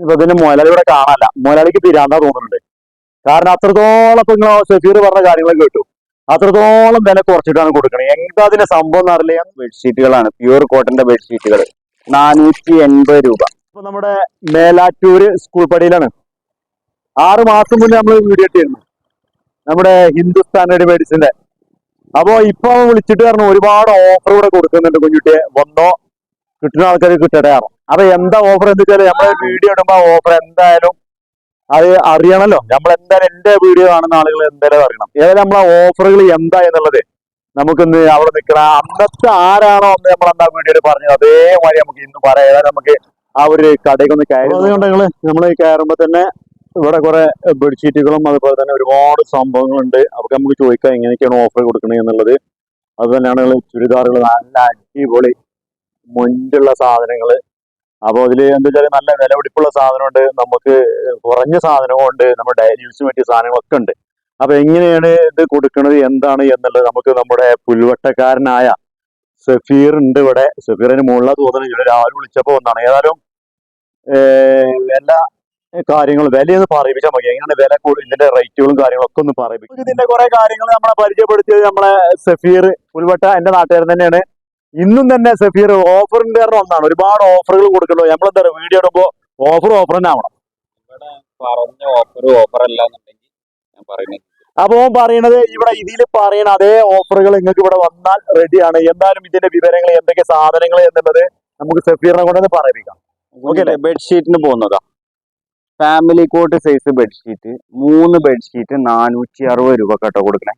ഇപ്പൊ മുതലാളി ഇവിടെ കാണാനല്ല. മുതലാളിക്ക് പിരാന്താ തോന്നുന്നുണ്ട്. കാരണം അത്രത്തോളം ഇപ്പൊ നിങ്ങൾ ഷഫീർ പറഞ്ഞ കാര്യങ്ങൾ കേട്ടു. അത്രത്തോളം വില കുറച്ചിട്ടാണ് കൊടുക്കണത് എന്താ അതിന്റെ സംഭവം എന്ന് അറിയില്ല. ബെഡ്ഷീറ്റുകളാണ്. പ്യൂർ കോട്ടന്റെ ബെഡ്ഷീറ്റുകൾ നാനൂറ്റി എൺപത് രൂപ. ഇപ്പൊ നമ്മുടെ മേലാറ്റൂര് സ്കൂൾ പടിയിലാണ്. ആറ് മാസം മുന്നേ നമ്മൾ വീഡിയോ ഇട്ടിരുന്നു. നമ്മുടെ ഹിന്ദുസ്ഥാൻ റെഡിമേഡ്സിന്റെ അപ്പോ ഇപ്പൊ വിളിച്ചിട്ട് പറഞ്ഞു ഒരുപാട് ഓഫർ ഇവിടെ കൊടുക്കുന്നുണ്ട് കുഞ്ഞുട്ടിയെ. വന്നോ. കിട്ടുന്ന ആൾക്കാർ കിട്ടട്ടെ അപ്പൊ എന്താ ഓഫർ എന്ന് വെച്ചാൽ നമ്മൾ വീഡിയോ ഇടുമ്പോ ഓഫർ എന്തായാലും അത് അറിയണല്ലോ. നമ്മൾ എന്തായാലും എന്റെ വീഡിയോ കാണുന്ന ആളുകൾ എന്തായാലും അറിയണം. ഏതായാലും നമ്മളെ ഓഫറുകൾ എന്താ എന്നുള്ളത് നമുക്കിന്ന് അവിടെ നിൽക്കണ. അന്നത്തെ ആരാണോ അന്ന് നമ്മൾ എന്താ ആ വീഡിയോയിൽ പറഞ്ഞത്. അതേമാതിരി നമുക്ക് ഇന്ന് പറയാം. ഏതായാലും നമുക്ക് ആ ഒരു കടയിൽ ഒന്ന് കയറി അതുകൊണ്ട് നമ്മൾ കയറുമ്പോ തന്നെ ഇവിടെ കുറെ ബെഡ്ഷീറ്റുകളും അതുപോലെ തന്നെ ഒരുപാട് സംഭവങ്ങളുണ്ട്. അവർക്ക് നമുക്ക് ചോദിക്കാം എങ്ങനെയൊക്കെയാണ് ഓഫർ കൊടുക്കണത് എന്നുള്ളത്. അതുതന്നെയാണ് ചുരിദാറുകൾ നല്ല അടിപൊളി മുൻപുള്ള സാധനങ്ങൾ അപ്പോൾ അതിൽ എന്താ വെച്ചാൽ നല്ല വിലപിടിപ്പുള്ള സാധനമുണ്ട്. നമുക്ക് കുറഞ്ഞ സാധനമുണ്ട് നമ്മുടെ ഡയറി യൂസിന് പറ്റിയ സാധനങ്ങളൊക്കെ ഉണ്ട്. അപ്പൊ എങ്ങനെയാണ് ഇത് കൊടുക്കുന്നത് എന്താണ് എന്നുള്ളത് നമുക്ക് നമ്മുടെ പുൽവട്ടക്കാരനായ സഫീർ ഉണ്ട് ഇവിടെ. സഫീറിന് മുകളിലെ തോന്നുന്നു. ഇവിടെ രാവിലെ വിളിച്ചപ്പോ ഒന്നാണ് ഏതായാലും എല്ലാ കാര്യങ്ങളും വിലയൊന്ന് പറയിപ്പിച്ചാൽ മതി. എങ്ങനെയാണ് വില ഇതിന്റെ റേറ്റുകളും കാര്യങ്ങളൊക്കെ ഒന്ന് പറയിപ്പിക്കും. ഇതിന്റെ കുറെ കാര്യങ്ങൾ നമ്മളെ പരിചയപ്പെടുത്തിയത് നമ്മളെ സഫീർ പുൽവട്ട എന്റെ നാട്ടുകാരൻ തന്നെയാണ്. ഇന്നും തന്നെ സഫീർ ഓഫറിന്റെ ഒന്നാണ്. ഒരുപാട് ഓഫറുകൾ കൊടുക്കുന്നുണ്ട്. നമ്മളെന്താ പറയുക വീഡിയോ ഇടുമ്പോ ഓഫർ ഓഫർ തന്നെ ആവണം. ഇവിടെ പറഞ്ഞ ഓഫർ ഓഫർ അല്ല എന്നുണ്ടെങ്കിൽ ഞാൻ പറയുന്നത് അപ്പൊ ഓൻ പറയണത് ഇവിടെ ഇതിൽ പറയണ അതേ ഓഫറുകൾ നിങ്ങൾക്ക് ഇവിടെ വന്നാൽ റെഡിയാണ് എന്തായാലും ഇതിന്റെ വിവരങ്ങൾ എന്തൊക്കെ സാധനങ്ങൾ എന്നുള്ളത് നമുക്ക് സഫീറിനെ കൊണ്ടൊന്ന് പറയിപ്പിക്കാം? ബെഡ്ഷീറ്റിന് പോകുന്നതാ. ഫാമിലി കോട്ട് സൈസ് ബെഡ്ഷീറ്റ് മൂന്ന് ബെഡ്ഷീറ്റ് നാനൂറ്റി അറുപത് രൂപ കേട്ടോ കൊടുക്കണേ.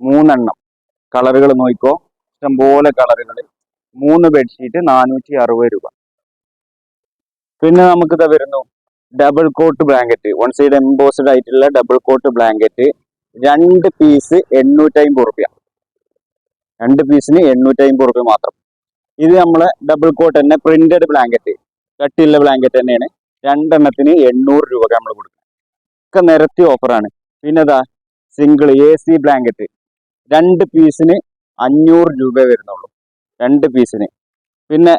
മൂന്നെണ്ണം. കളറുകൾ നോക്കിക്കോ. ഇഷ്ടംപോലെ കളറുകൾ മൂന്ന് ബെഡ്ഷീറ്റ് നാനൂറ്റി അറുപത് രൂപ. പിന്നെ നമുക്ക് ഇതാ വരുന്നു double cot blanket one side embossed ആയിട്ടുള്ള ഡബിൾ കോട്ട് ബ്ലാങ്കറ്റ് രണ്ട് പീസ് എണ്ണൂറ്റമ്പത് റുപ്യ രണ്ട് പീസിന് എണ്ണൂറ്റമ്പത് റുപ്യ മാത്രം. ഇത് നമ്മളെ ഡബിൾ കോട്ട് തന്നെ പ്രിന്റഡ് ബ്ലാങ്കറ്റ് കട്ടിയുള്ള ബ്ലാങ്കറ്റ് തന്നെയാണ്. രണ്ടെണ്ണത്തിന് എണ്ണൂറ് രൂപ നമ്മൾ കൊടുക്കുന്നത്. ഒക്കെ നിരത്തി ഓഫറാണ് പിന്നെ ഇതാ സിംഗിൾ എ സി ബ്ലാങ്കറ്റ് രണ്ട് പീസിന് അഞ്ഞൂറ് രൂപ വരുന്നുള്ളൂ. രണ്ട് പീസിന്. പിന്നെ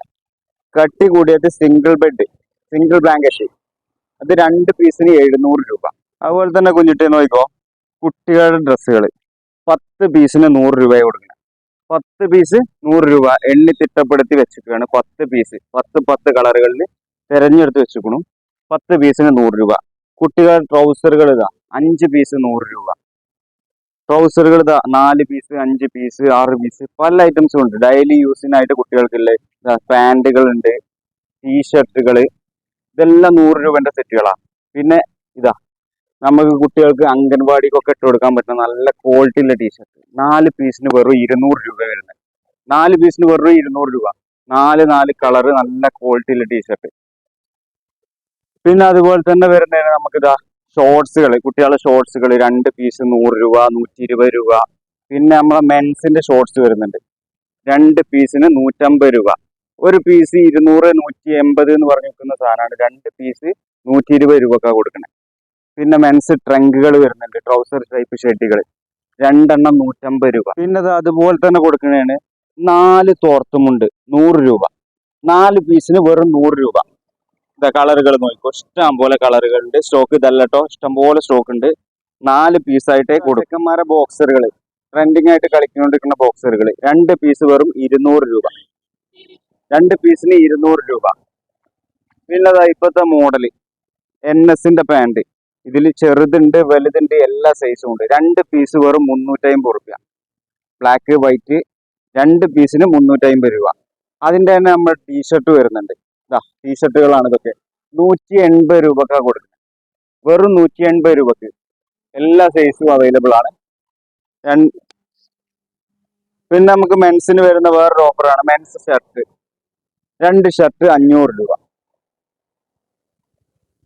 കട്ടി കൂടിയത് സിംഗിൾ ബെഡ് സിംഗിൾ ബ്ലാങ്കറ്റ് അത് രണ്ട് പീസിന് എഴുന്നൂറ് രൂപ. അതുപോലെ തന്നെ കുഞ്ഞിട്ട് നോക്കിക്കോ കുട്ടികളുടെ ഡ്രസ്സുകൾ പത്ത് പീസിന് നൂറ് രൂപ കൊടുക്കണം. പത്ത് പീസ് നൂറ് രൂപ എണ്ണി തിട്ടപ്പെടുത്തി വെച്ചിട്ടാണ് പത്ത് പീസ്. പത്ത് പത്ത് കളറുകളിൽ തിരഞ്ഞെടുത്ത് വെച്ചിരിക്കണം പത്ത് പീസിന് നൂറ് രൂപ. കുട്ടികളുടെ ട്രൗസറുകൾ ഇതാ അഞ്ച് പീസ് നൂറ് രൂപ. ട്രൗസറുകൾ നാല് പീസ് അഞ്ച് പീസ് ആറ് പീസ് പല ഐറ്റംസും ഉണ്ട്. ഡെയിലി യൂസിനായിട്ട് കുട്ടികൾക്കുള്ള പാന്റുകൾ ഉണ്ട് ടീഷർട്ടുകൾ ഇതെല്ലാം നൂറ് രൂപന്റെ സെറ്റുകളാണ് പിന്നെ ഇതാ നമുക്ക് കുട്ടികൾക്ക് അംഗൻവാടിക്കൊക്കെ ഇട്ട് കൊടുക്കാൻ പറ്റുന്ന നല്ല ക്വാളിറ്റിയുള്ള ടീഷർട്ട് നാല് പീസിന് വെറും ഇരുന്നൂറ് രൂപ വരുന്നത് നാല് പീസിന് വെറും ഇരുന്നൂറ് രൂപ. നാല് നാല് കളറ് നല്ല ക്വാളിറ്റിയുള്ള ടീഷർട്ട് പിന്നെ അതുപോലെ തന്നെ വരുന്നതിന് നമുക്ക് ഇതാ ഷോർട്സുകൾ കുട്ടികളുടെ ഷോർട്സുകൾ രണ്ട് പീസ് നൂറ് രൂപ നൂറ്റി ഇരുപത് രൂപ. പിന്നെ നമ്മളെ മെൻസിന്റെ ഷോർട്സ് വരുന്നുണ്ട്. രണ്ട് പീസിന് നൂറ്റമ്പത് രൂപ. ഒരു പീസ് ഇരുന്നൂറ് നൂറ്റി എൺപത് എന്ന് പറഞ്ഞു വെക്കുന്ന സാധനമാണ്. രണ്ട് പീസ് നൂറ്റി ഇരുപത് രൂപക്കാണ് കൊടുക്കുന്നത് പിന്നെ മെൻസ് ട്രങ്കുകൾ വരുന്നുണ്ട്. ട്രൗസർ ടൈപ്പ് ഷെഡുകൾ രണ്ടെണ്ണം നൂറ്റമ്പത് രൂപ. പിന്നെ അത് അതുപോലെ തന്നെ കൊടുക്കുന്നതാണ് നാല് തോർത്തുമുണ്ട്. നൂറ് രൂപ. നാല് പീസിന് വെറും നൂറ് രൂപ. ഇതാ കളറുകൾ നോക്കിക്കോ. ഇഷ്ടം പോലെ കളറുകളുണ്ട് സ്റ്റോക്ക് ഇതല്ലട്ടോ ഇഷ്ടം പോലെ സ്റ്റോക്ക് ഉണ്ട്. നാല് പീസായിട്ടേ കൊടുക്കന്മാരെ ബോക്സറുകൾ ട്രെൻഡിങ് ആയിട്ട് കളിക്കൊണ്ടിരിക്കുന്ന ബോക്സറുകൾ രണ്ട് പീസ് വെറും ഇരുന്നൂറ് രൂപ. രണ്ട് പീസിന് ഇരുന്നൂറ് രൂപ. പിന്നെ ഇപ്പോഴത്തെ മോഡൽ എൻ എസിന്റെ പാന്റ് ഇതിൽ ചെറുതുണ്ട് വലുതുണ്ട് എല്ലാ സൈസും ഉണ്ട്. രണ്ട് പീസ് വെറും മുന്നൂറ്റമ്പത് റുപ്യ. ബ്ലാക്ക് വൈറ്റ് രണ്ട് പീസിന് മുന്നൂറ്റമ്പത് രൂപ. അതിന്റെ തന്നെ നമ്മൾ ടീഷർട്ട് വരുന്നുണ്ട്. ഇതാ ടീഷർട്ടുകളാണ് ഇതൊക്കെ. നൂറ്റി എൺപത് രൂപക്കാണ് കൊടുക്കുന്നത് വെറും നൂറ്റി എൺപത് രൂപക്ക്. എല്ലാ സൈസും അവൈലബിൾ ആണ്. പിന്നെ നമുക്ക് മെൻസിന് വരുന്ന വേറൊരു ഓഫറാണ് മെൻസ് ഷർട്ട് രണ്ട് ഷർട്ട് അഞ്ഞൂറ് രൂപ.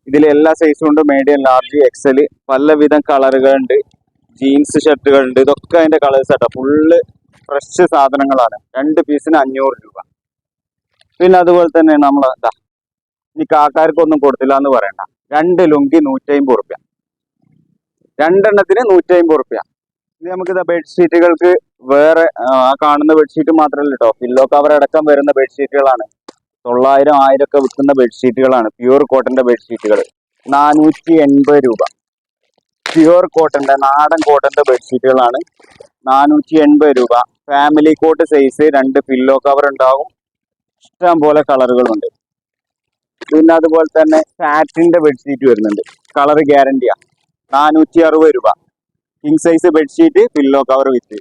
ഇതിൽ എല്ലാ സൈസും ഉണ്ട്. മീഡിയം ലാർജ് എക്സൽ പലവിധം കളറുകളുണ്ട് ജീൻസ് ഷർട്ടുകളുണ്ട് ഇതൊക്കെ അതിന്റെ കളേഴ്സ് ആട്ടോ. ഫുള്ള് ഫ്രഷ് സാധനങ്ങളാണ്. രണ്ട് പീസിന് അഞ്ഞൂറ് രൂപ. പിന്നെ അതുപോലെ തന്നെ നമ്മൾ ഇതാ എനിക്ക് കാക്കാർക്കൊന്നും കൊടുത്തില്ല എന്ന് പറയണ്ട. രണ്ട് ലുങ്കി നൂറ്റമ്പത് റുപ്യ രണ്ടെണ്ണത്തിന് നൂറ്റമ്പത് റുപ്യ ഇനി നമുക്ക് ബെഡ്ഷീറ്റുകൾക്ക് വേറെ ആ, കാണുന്ന ബെഡ്ഷീറ്റ് മാത്രമല്ല കേട്ടോ പില്ലോ കവർ അടക്കം വരുന്ന ബെഡ്ഷീറ്റുകളാണ്. തൊള്ളായിരം ആയിരം ഒക്കെ വിൽക്കുന്ന ബെഡ്ഷീറ്റുകളാണ്. പ്യൂർ കോട്ടന്റെ ബെഡ്ഷീറ്റുകൾ നാനൂറ്റി എൺപത് രൂപ. പ്യൂർ കോട്ടന്റെ നാടൻ കോട്ടന്റെ ബെഡ്ഷീറ്റുകളാണ് നാനൂറ്റി എൺപത് രൂപ. ഫാമിലി കോട്ട് സൈസ് രണ്ട് പില്ലോ കവർ ഉണ്ടാവും. ഇഷ്ടം പോലെ കളറുകളുണ്ട്. പിന്നെ അതുപോലെ തന്നെ സാറ്റിന്റെ ബെഡ്ഷീറ്റ് വരുന്നുണ്ട്. കളർ ഗ്യാരണ്ടിയാ നാനൂറ്റി അറുപത് രൂപ. King size bedsheet pillow cover with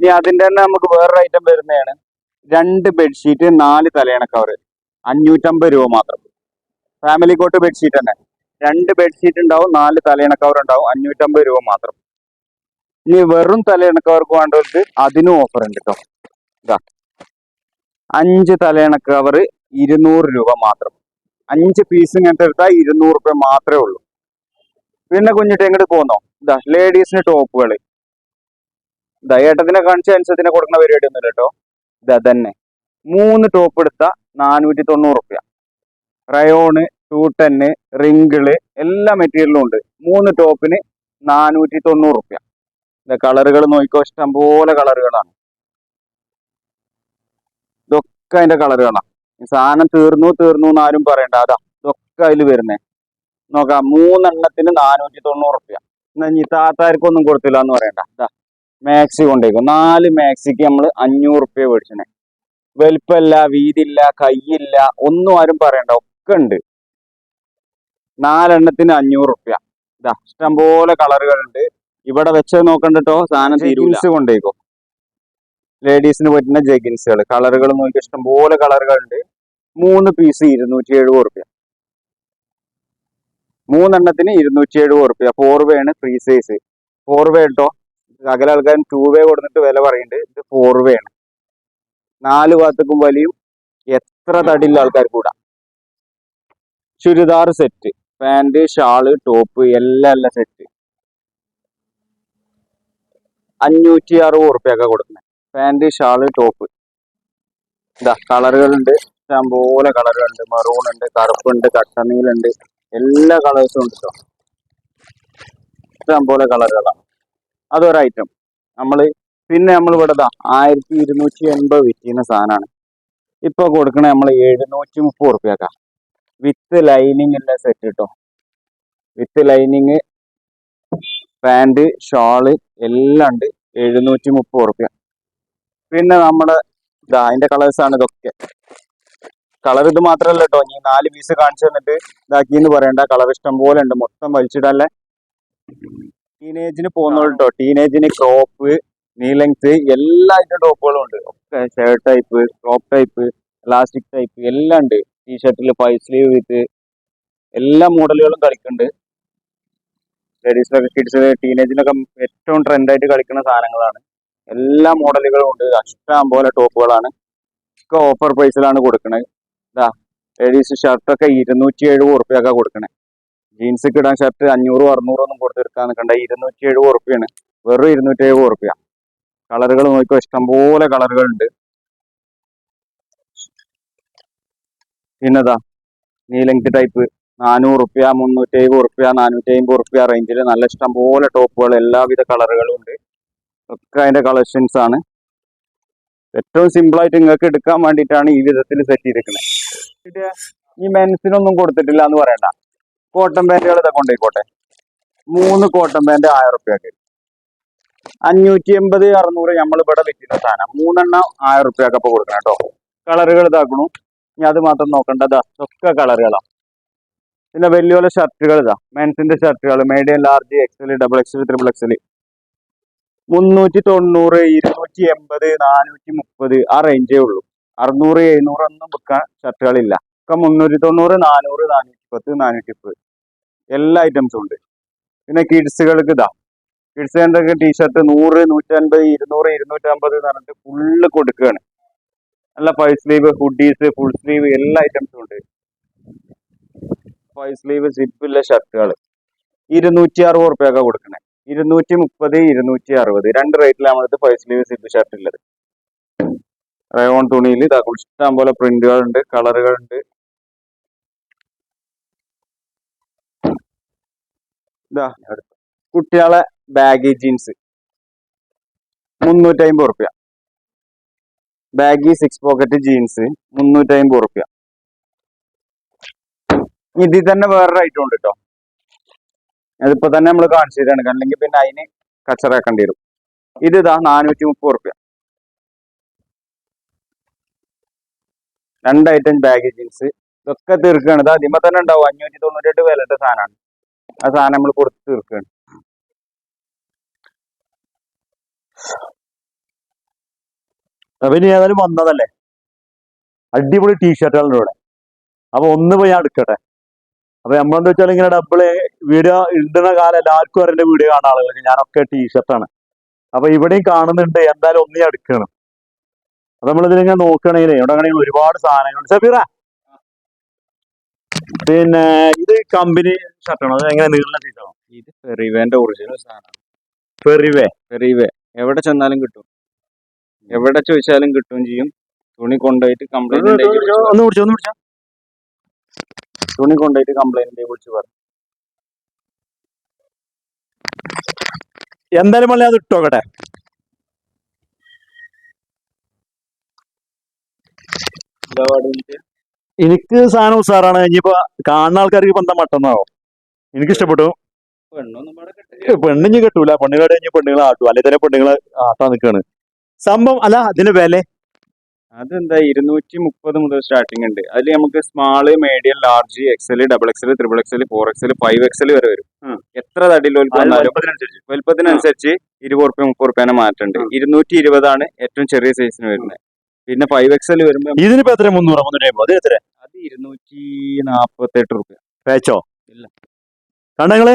ഇനി അതിന്റെ തന്നെ നമുക്ക് വേറൊരു ഐറ്റം വരുന്നതാണ്. രണ്ട് ബെഡ്ഷീറ്റ് നാല് തലയണ കവർ അഞ്ഞൂറ്റമ്പത് രൂപ മാത്രം. ഫാമിലി കോട്ട് ബെഡ്ഷീറ്റ് തന്നെ. രണ്ട് ബെഡ്ഷീറ്റ് ഉണ്ടാവും നാല് തലയണ കവർ ഉണ്ടാവും അഞ്ഞൂറ്റമ്പത് രൂപ മാത്രം. ഇനി വെറും തലയണ കവർക്ക് വേണ്ടവർക്ക് അതിനും ഓഫർ ഉണ്ട് കേട്ടോ ഇതാ. അഞ്ച് തലേണ കവർ ഇരുന്നൂറ് രൂപ മാത്രം. അഞ്ച് പീസ് ഇങ്ങനത്തെ എടുത്താൽ ഇരുന്നൂറ് രൂപ മാത്രമേ ഉള്ളൂ. പിന്നെ കുഞ്ഞിട്ട് എങ്ങോട്ട് പോന്നോ? ഇതാ ലേഡീസിന് ടോപ്പുകൾ ഇതാ ഏട്ടത്തിനെ കാണിച്ച അനുസരിച്ചിനെ കൊടുക്കുന്ന പരിപാടി ഒന്നുമില്ല കേട്ടോ. ഇതാ തന്നെ. മൂന്ന് ടോപ്പ് എടുത്താൽ നാനൂറ്റി തൊണ്ണൂറ് റുപ്യ. റയോണ് ടൂട്ടന് റിങ്കിൾ എല്ലാ മെറ്റീരിയലും ഉണ്ട്. മൂന്ന് ടോപ്പിന് നാനൂറ്റി തൊണ്ണൂറ് റുപ്യ. കളറുകൾ നോക്കിക്കോ. ഇഷ്ടം പോലെ കളറുകളാണ് ഇതൊക്കെ അതിന്റെ കളറുകളാണ് സാധനം തീർന്നു തീർന്നു എന്ന് ആരും പറയണ്ട. അതാ ഇതൊക്കെ അതിൽ വരുന്നേ. നോക്കാം മൂന്നെണ്ണത്തിന് നാനൂറ്റി തൊണ്ണൂറ് റുപ്യ എന്നാ ഇനി താത്താർക്കൊന്നും കൊടുത്തില്ല എന്ന് പറയണ്ട. ഇതാ മാക്സി കൊണ്ടേക്കും. നാല് മാക്സിക്ക് നമ്മൾ അഞ്ഞൂറ് റുപ്യ മേടിച്ചേ വലിപ്പമില്ല വീതില്ല കയ്യില്ല ഒന്നും ആരും പറയണ്ട. ഒക്കെ ഉണ്ട്. നാലെണ്ണത്തിന് അഞ്ഞൂറ് റുപ്യ ഇതാ ഇഷ്ടംപോലെ കളറുകളുണ്ട് ഇവിടെ വെച്ച് നോക്കണ്ടോ സാധനം കൊണ്ടേക്കോ ലേഡീസിന് പറ്റുന്ന ജഗിൻസുകൾ കളറുകൾ നോക്കി ഇഷ്ടംപോലെ കളറുകളുണ്ട് മൂന്ന് പീസ് ഇരുന്നൂറ്റി എഴുപത് റുപ്യ മൂന്നെണ്ണത്തിന് ഇരുന്നൂറ്റി എഴുപത് റുപ്യ ഫോർ വേ ആണ് ഫ്രീ സൈസ് ഫോർ വേ കേട്ടോ അകല ആൾക്കാർ ടൂ വേ കൊടുത്തിട്ട് വില പറയുന്നുണ്ട് ഇത് ഫോർ വേ ആണ്. നാല് ഭാഗത്തേക്കും വലിയും എത്ര തടിയുള്ള ആൾക്കാർ കൂടാ. Churidar set pant shawl top എല്ലാം എല്ലാം സെറ്റ് അഞ്ഞൂറ്റി അറുപത് ഉറുപ്പ്യൊക്കെ കൊടുക്കുന്നത് പാന്റ് ഷാൾ ടോപ്പ്. ഇതാ കളറുകളുണ്ട്. ഇഷ്ടംപോലെ കളറുകളുണ്ട്. മറൂൺ ഉണ്ട് കറുപ്പുണ്ട് കട്ടനീലുണ്ട്. എല്ലാ കളേഴ്സും ഉണ്ട് കേട്ടോ ഇഷ്ടംപോലെ കളറുകളാണ് അതൊരു ഐറ്റം നമ്മൾ പിന്നെ നമ്മൾ ഇവിടെ ഇതാ ആയിരത്തി ഇരുന്നൂറ്റി എൺപത് വിറ്റിന്ന സാധനമാണ് ഇപ്പൊ കൊടുക്കണ നമ്മൾ എഴുന്നൂറ്റി മുപ്പത് ഉറുപ്പ്യക്ക. വിത്ത് ലൈനിങ് ഉള്ള സെറ്റ് കേട്ടോ വിത്ത് ലൈനിങ് പാന്റ് ഷാൾ എല്ലാം ഉണ്ട്. എഴുന്നൂറ്റി മുപ്പത് ഉറുപ്പ്യ. പിന്നെ നമ്മുടെ ഇതാ അതിന്റെ കളേഴ്സ് ആണ് ഇതൊക്കെ. കളർ ഇത് മാത്രമല്ല കേട്ടോ നീ നാല് പീസ് കാണിച്ചു തന്നിട്ട് ഇതാക്കി എന്ന് പറയണ്ട. കളർ ഇഷ്ടം പോലെ ഉണ്ട്. മൊത്തം വലിച്ചിടല്ലേ? ടീനേജിന് പോകുന്നുള്ളൂ കേട്ടോ ടീനേജിന് ക്രോപ്പ് നീ ലെങ്ത് എല്ലാ ഐറ്റം ടോപ്പുകളും ഉണ്ട്. ഒക്കെ shirt type crop type elastic type എല്ലാം ഉണ്ട്. ടീഷർട്ടിൽ പൈ സ്ലീവ് വിത്ത് എല്ലാ മോഡലുകളും കളിക്കുന്നുണ്ട്. ലേഡീസിലൊക്കെ കിഡ്സിൽ ടീനേജിലൊക്കെ ഏറ്റവും ട്രെൻഡായിട്ട് കളിക്കുന്ന സാധനങ്ങളാണ്. എല്ലാ മോഡലുകളും ഉണ്ട്. ഇഷ്ടം പോലെ ടോപ്പുകളാണ്. ഒക്കെ ഓഫർ പ്രൈസിലാണ് കൊടുക്കുന്നത് ഇതാ ലേഡീസ് ഷർട്ടൊക്കെ ഇരുന്നൂറ്റി എഴുപത് ഉറുപ്പ്യൊക്കെ കൊടുക്കണേ. ജീൻസ് ഇടാൻ ഷർട്ട് അഞ്ഞൂറും അറുന്നൂറും ഒന്നും കൊടുത്തെടുക്കാൻ നിൽക്കണ്ട ഇരുന്നൂറ്റി എഴുപത് ഉറുപ്പ്യാണ്. വെറും ഇരുന്നൂറ്റി എഴുപത് ഉറുപ്പ്യ. കളറുകൾ നോക്കിയോ ഇഷ്ടംപോലെ കളറുകളുണ്ട് പിന്നെതാ നീലങ്കി ടൈപ്പ് നാനൂറ് റുപ്യ മുന്നൂറ്റി എഴുപത് റുപ്യ നാനൂറ്റി അമ്പത് റുപ്യ റേഞ്ചിൽ നല്ല ഇഷ്ടം പോലെ ടോപ്പുകൾ എല്ലാവിധ കളറുകളും ഉണ്ട്. ഒക്കെ അതിന്റെ കളക്ഷൻസ് ആണ്. ഏറ്റവും സിമ്പിൾ ആയിട്ട് നിങ്ങൾക്ക് എടുക്കാൻ വേണ്ടിയിട്ടാണ് ഈ വിധത്തിൽ സെറ്റ് ചെയ്തിരിക്കുന്നത്. ഈ മെൻസിനൊന്നും കൊടുത്തിട്ടില്ല എന്ന് പറയണ്ട. കോട്ടൺ പാന്റുകൾ ഇതൊക്കെ കൊണ്ടുപോയിക്കോട്ടെ. മൂന്ന് കോട്ടൺ പാന്റ് ആയിരം റുപ്യക്ക് അഞ്ഞൂറ്റി എൺപത് അറുന്നൂറ് നമ്മൾ ഇവിടെ വിൽക്കുന്ന സാധനം. മൂന്നെണ്ണം ആയിരം റുപ്യക്ക് അപ്പോൾ കൊടുക്കണം കേട്ടോ. കളറുകൾ ഇതാക്കണു. ഇനി അത് മാത്രം നോക്കണ്ട. ഇതാ കളറുകളാണ് പിന്നെ വലിയ വലിയ ഷർട്ടുകൾ ഇതാ. മെൻസിന്റെ ഷർട്ടുകൾ medium large XL double XL triple XL മുന്നൂറ്റി തൊണ്ണൂറ് ഇരുന്നൂറ്റി എൺപത് നാനൂറ്റി മുപ്പത് ആ റേഞ്ചേ ഉള്ളൂ അറുന്നൂറ് എഴുന്നൂറ് ഒന്നും വിൽക്കാൻ ഷർട്ടുകളില്ല. ഒക്കെ മുന്നൂറ്റി തൊണ്ണൂറ് നാനൂറ് നാനൂറ്റി പത്ത് നാനൂറ്റി മുപ്പത് എല്ലാ ഐറ്റംസും ഉണ്ട്. പിന്നെ കിഡ്സുകൾക്ക് ഇതാ. കിഡ്സിന്റെ ടീഷർട്ട് നൂറ് നൂറ്റൻപത് ഇരുന്നൂറ് ഇരുന്നൂറ്റമ്പത് എന്ന് പറഞ്ഞിട്ട് ഫുള്ള് കൊടുക്കുകയാണ്. നല്ല five sleeve hoodies full sleeve എല്ലാ ഐറ്റംസും ഉണ്ട്. ഫൈവ് സ്ലീവ് സിപ്പില്ല ഷർട്ടുകൾ ഇരുന്നൂറ്റി അറുപത് റുപ്യൊക്കെ കൊടുക്കണേ. ഇരുന്നൂറ്റി മുപ്പത് ഇരുന്നൂറ്റി അറുപത് രണ്ട് റേറ്റിലാണ് നമ്മളത് ഫൈവ് സിപ്പ് ഷർട്ട് ഉള്ളത് റയോൺ തുണിയിൽ ഇതാ ഇഷ്ടം പോലെ കളറുകൾ ഉണ്ട് ഇതാ കുട്ടികളെ ബാഗി ജീൻസ് മുന്നൂറ്റി അമ്പത് റുപ്യ ബാഗി സിക്സ് പോക്കറ്റ് ജീൻസ് മുന്നൂറ്റി അമ്പത് റുപ്യ ഇതിൽ തന്നെ വേറൊരു ഐറ്റം ഉണ്ട് കേട്ടോ അതിപ്പോ തന്നെ നമ്മൾ കാണിച്ചു തരാണ്. അല്ലെങ്കിൽ പിന്നെ അതിന് കച്ചറാക്കേണ്ടി വരും. ഇത് ഇതാ നാനൂറ്റി മുപ്പത് റുപ്യ രണ്ട് ഐറ്റം ബാഗ് ജീൻസ് ഇതൊക്കെ തീർക്കുകയാണ് ഇത് അതിമ തന്നെ ഉണ്ടാവും. അഞ്ഞൂറ്റി തൊണ്ണൂറ്റെട്ട് വിലയുടെ സാധനമാണ്. ആ സാധനം നമ്മൾ കൊടുത്ത് തീർക്കുകയാണ് ഇനി ഏതായാലും വന്നതല്ലേ? അടിപൊളി ടീഷർട്ടുകളുണ്ട് ഇവിടെ. അപ്പൊ ഒന്ന് പോയി ഞാൻ എടുക്കട്ടെ. അപ്പൊ നമ്മളെന്താ വെച്ചാൽ ഇങ്ങനെ ഡബിൾ വീഡിയോ ഇടുന്ന കാലം എല്ലാവർക്കും അറിയേണ്ട വീഡിയോ കാണാൻ ആളുകൾക്ക് ഞാനൊക്കെ ടീഷർട്ടാണ് അപ്പൊ ഇവിടെയും കാണുന്നുണ്ട് എന്തായാലും ഒന്നേ എടുക്കണം. അപ്പൊ നമ്മളിതിലിങ്ങനെ നോക്കുകയാണെങ്കിൽ ഇവിടെ ആണെങ്കിൽ ഒരുപാട് സാധനങ്ങളുണ്ട്. സഫീറ? പിന്നെ ഇത് കമ്പനി ഷർട്ടാണോ അത് എങ്ങനെ നീളുന്ന സീസാണോ ഇത് ഫെറിവേന്റെ ഒറിജിനൽ സാധനമാണ് ഫെറിവേ ഫെറിവേ എവിടെ ചെന്നാലും കിട്ടും. എവിടെ ചോദിച്ചാലും കിട്ടും ചെയ്യും. തുണി കൊണ്ടുപോയിട്ട് കംപ്ലൈന്റ് ഒന്ന് പിടിച്ചോ ഒന്ന് പിടിച്ചോ. തുണി കൊണ്ടുപോയിട്ട് കംപ്ലൈന്റ് വിളിച്ച് പറഞ്ഞു. എന്തായാലും മള്ളി അത് ഇട്ടോക്കട്ടെ എനിക്ക് സാധനം ഉസാറാണ്. ഇനിയിപ്പോ കാണുന്ന ആൾക്കാർക്ക് എന്താ മട്ടന്നാവോ? എനിക്ക് ഇഷ്ടപ്പെട്ടു. പെണ്ണിഞ്ഞ് കിട്ടൂല. പെണ്ണുകാട് കഴിഞ്ഞ് പെണ്ണുങ്ങളെ ആട്ടു. അല്ലെ തന്നെ പെണ്ണുങ്ങളെ ആട്ടാ നിൽക്കാണ് സംഭവം അല്ല അതിന് വില? അതെന്താ ഇരുന്നൂറ്റി മുപ്പത് മുതൽ സ്റ്റാർട്ടിംഗ് ഉണ്ട്. അതിൽ നമുക്ക് small medium large XL double XL triple XL four XL five XL വരെ വരും. എത്ര തടിയിൽ വലുപ്പത്തിനനുസരിച്ച്. ഇരുപത് റുപ്യ മുപ്പത് റുപ്യേനെ മാറ്റുണ്ട്. ഇരുന്നൂറ്റി ഇരുപതാണ് ഏറ്റവും ചെറിയ സൈസിന് വരുന്നത്. പിന്നെ ഫൈവ് എക്സൽ വരുമ്പോൾ ഇതിനിപ്പോ എത്ര മുന്നൂറ് മുന്നൂറ്റി അത് ഇരുന്നൂറ്റി നാപ്പത്തെട്ട് റുപ്യ പേച്ചോ ഇല്ല. കണ്ടങ്ങൾ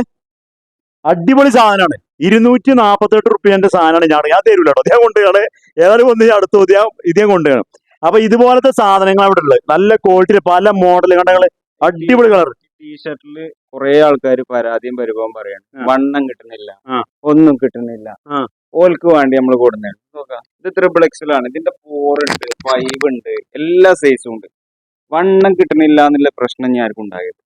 അടിപൊളി സാധനമാണ് ഇരുന്നൂറ്റി നാൽപ്പത്തെട്ട് റുപ്യന്റെ സാധനമാണ് ഞാൻ ഞാൻ തരൂല കേട്ടോ. ഞാൻ കൊണ്ടുപോയാണ് ഏതായാലും ഒന്ന് അടുത്ത് മതി ഇതേ കൊണ്ടുപോയാണ് അപ്പൊ ഇതുപോലത്തെ സാധനങ്ങൾ അവിടെ ഉള്ളത്. നല്ല ക്വാളിറ്റി പല മോഡൽ കണ്ടങ്ങൾ അടിപൊളി കളർ ടീഷർട്ടിൽ കുറെ ആൾക്കാർ പരാതിയും പരിഭവം പറയാണ്. വണ്ണം കിട്ടുന്നില്ല ഒന്നും കിട്ടുന്നില്ല. ഓൽക്ക് വേണ്ടി നമ്മൾ കൊടുക്കുന്നത് നോക്കാം. ഇത് ത്രിബിൾ എക്സൽ ആണ് ഇതിന്റെ ഫോർ ഉണ്ട് ഫൈവ് ഉണ്ട് എല്ലാ സൈസും ഉണ്ട്. വണ്ണം കിട്ടുന്നില്ല എന്നുള്ള പ്രശ്നം ഞാൻ ആർക്കും ഉണ്ടായത്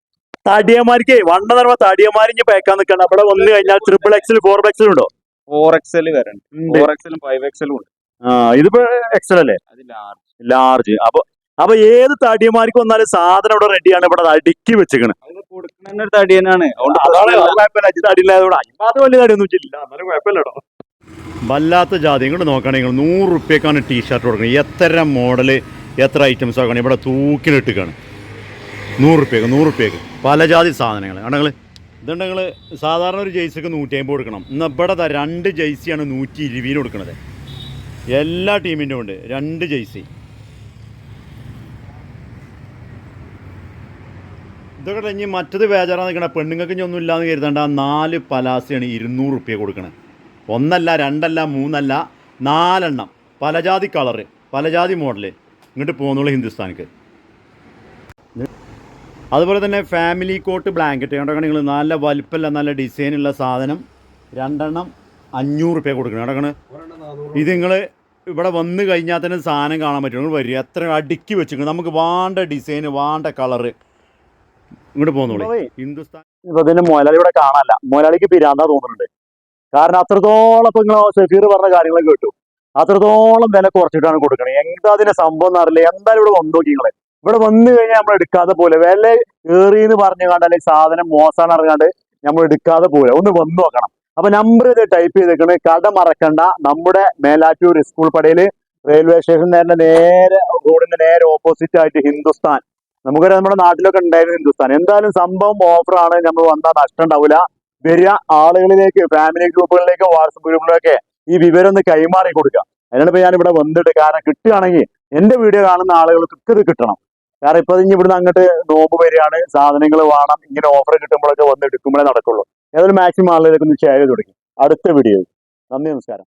തടിയന്മാർക്ക് വണ്ണം നിറവ തടിയന്മാരിഞ്ഞ് പേക്കാൻ നിൽക്കണം അവിടെ വന്നു കഴിഞ്ഞാൽ ട്രിപ്പിൾ എക്സൽ ഫോർ എക്സൽ ഉണ്ടോ? ഫോർ എക്സൽ വരണ്ട്. ഫോർ എക്സലും ഫൈവ് എക്സലും ഉണ്ട്. ആ ഇതിപ്പോ എക്സൽ അല്ലേ? അത് ലാർജ് ലാർജ് അപ്പൊ അപ്പൊ ഏത് തടിയന്മാർക്ക് വന്നാലും സാധനം ഇവിടെ റെഡിയാണ് ഇവിടെ അടുക്കി വെച്ചേക്കണ് കൊടുക്കുന്ന വലിയ തടിയൊന്നും ഇല്ല എന്നാലും കുഴപ്പമില്ലട്ടോ വല്ലാത്ത ജാതി. ഇങ്ങോട്ട് നോക്കുകയാണെങ്കിൽ നിങ്ങൾ നൂറ് റുപ്യക്കാണ് ടീഷർട്ട് കൊടുക്കുന്നത് എത്ര മോഡൽ എത്ര ഐറ്റംസ് ആക്കണം. ഇവിടെ തൂക്കിലിട്ടിക്കാണ് നൂറ് റുപ്യക്ക് നൂറ് റുപ്യക്ക് പല ജാതി സാധനങ്ങൾ ആണെങ്കിൽ ഇതുണ്ടെങ്കിൽ സാധാരണ ഒരു ജേഴ്സിക്ക് നൂറ്റി അമ്പത് കൊടുക്കണം. ഇന്ന് ഇവിടെ രണ്ട് ജേഴ്സിയാണ് നൂറ്റി ഇരുപതിന് കൊടുക്കുന്നത് എല്ലാ ടീമിന്റെ ഉണ്ട്. രണ്ട് ജേഴ്സി. ഇതൊക്കെ കഴിഞ്ഞ് മറ്റത് ബേജാറാ നിൽക്കണ പെണ്ണുങ്ങൾക്ക് ഇനി ഒന്നും ഇല്ലാന്ന് കരുതണ്ട. നാല് പലാസയാണ് ഇരുന്നൂറ് റുപ്യ കൊടുക്കണത് ഒന്നല്ല രണ്ടല്ല മൂന്നല്ല നാലെണ്ണം. പലജാതി കളറ് പലജാതി മോഡൽ. ഇങ്ങോട്ട് പോകുന്നുള്ളൂ ഹിന്ദുസ്ഥാനിക്ക്. അതുപോലെ തന്നെ ഫാമിലി കോട്ട് ബ്ലാങ്കറ്റ് കണ്ടോ നിങ്ങൾ നല്ല വലുപ്പമല്ല നല്ല ഡിസൈനുള്ള സാധനം. രണ്ടെണ്ണം അഞ്ഞൂറ് റുപ്യ കൊടുക്കണം. കേട്ടോ ഇത് നിങ്ങൾ ഇവിടെ വന്ന് കഴിഞ്ഞാൽ തന്നെ സാധനം കാണാൻ പറ്റും. നിങ്ങൾ വരിക. എത്ര അടുക്കി വെച്ചിരിക്കണം നമുക്ക് വേണ്ട ഡിസൈൻ വേണ്ട കളറ് ഇങ്ങോട്ട് പോകുന്നുള്ളൂ ഹിന്ദുസ്ഥാൻ ഇപ്പൊ ഇതിന്റെ മുതലാളി ഇവിടെ കാണാനല്ല. മുതലാളിക്ക് പിരാന്താ തോന്നുന്നുണ്ട്. കാരണം അത്രത്തോളം ഇപ്പൊ നിങ്ങൾ സെഫീർ പറഞ്ഞ കാര്യങ്ങളൊക്കെ കേട്ടു. അത്രത്തോളം വില കുറച്ചിട്ടാണ് കൊടുക്കണേ. എന്താ അതിന്റെ സംഭവം എന്നറിയില്ല എന്തായാലും ഇവിടെ വന്നു നോക്കി നിങ്ങൾ. ഇവിടെ വന്നു കഴിഞ്ഞാൽ നമ്മൾ എടുക്കാതെ പോലെ വില ഏറി എന്ന് പറഞ്ഞു അല്ലെങ്കിൽ സാധനം മോശമാണ് അറിയാണ്ട് നമ്മൾ എടുക്കാതെ പോലെ ഒന്ന് വന്നു നോക്കണം. അപ്പൊ നമ്പർ ഇത് ടൈപ്പ് ചെയ്തേക്കണ്. കട മറക്കണ്ട. നമ്മുടെ മേലാറ്റൂർ സ്കൂൾ പടയിൽ റെയിൽവേ സ്റ്റേഷൻ നേരെ നേരെ റോഡിന്റെ നേരെ ഓപ്പോസിറ്റ് ആയിട്ട് ഹിന്ദുസ്ഥാൻ. നമുക്കറിയാം നമ്മുടെ നാട്ടിലൊക്കെ ഉണ്ടായിരുന്നു ഹിന്ദുസ്ഥാൻ. എന്തായാലും സംഭവം ഓഫറാണ് നമ്മൾ വന്നാൽ നഷ്ടം ഉണ്ടാവില്ല. വരിക ആളുകളിലേക്ക് ഫാമിലി ഗ്രൂപ്പുകളിലേക്ക് വാട്സപ്പ് ഗ്രൂപ്പിലൊക്കെ ഈ വിവരം ഒന്ന് കൈമാറി കൊടുക്കുക. അതിനാണ് ഇപ്പൊ ഞാൻ ഇവിടെ വന്നിട്ട് കാരണം കിട്ടുകയാണെങ്കിൽ എന്റെ വീഡിയോ കാണുന്ന ആളുകൾക്ക് ഇത് കിട്ടണം. കാരണം ഇപ്പൊ ഇനി ഇവിടുന്ന് അങ്ങോട്ട് നോമ്പ് വരികയാണ് സാധനങ്ങൾ വേണം ഇങ്ങനെ ഓഫർ കിട്ടുമ്പോഴൊക്കെ വന്ന് എടുക്കുമ്പോഴേ നടക്കുള്ളൂ. ഏതൊരു മാക്സിമം ആളുകളിലേക്ക് ഒന്ന് ഷെയർ ചെയ്ത് കൊടുക്കും. അടുത്ത വീഡിയോ നന്ദി നമസ്കാരം.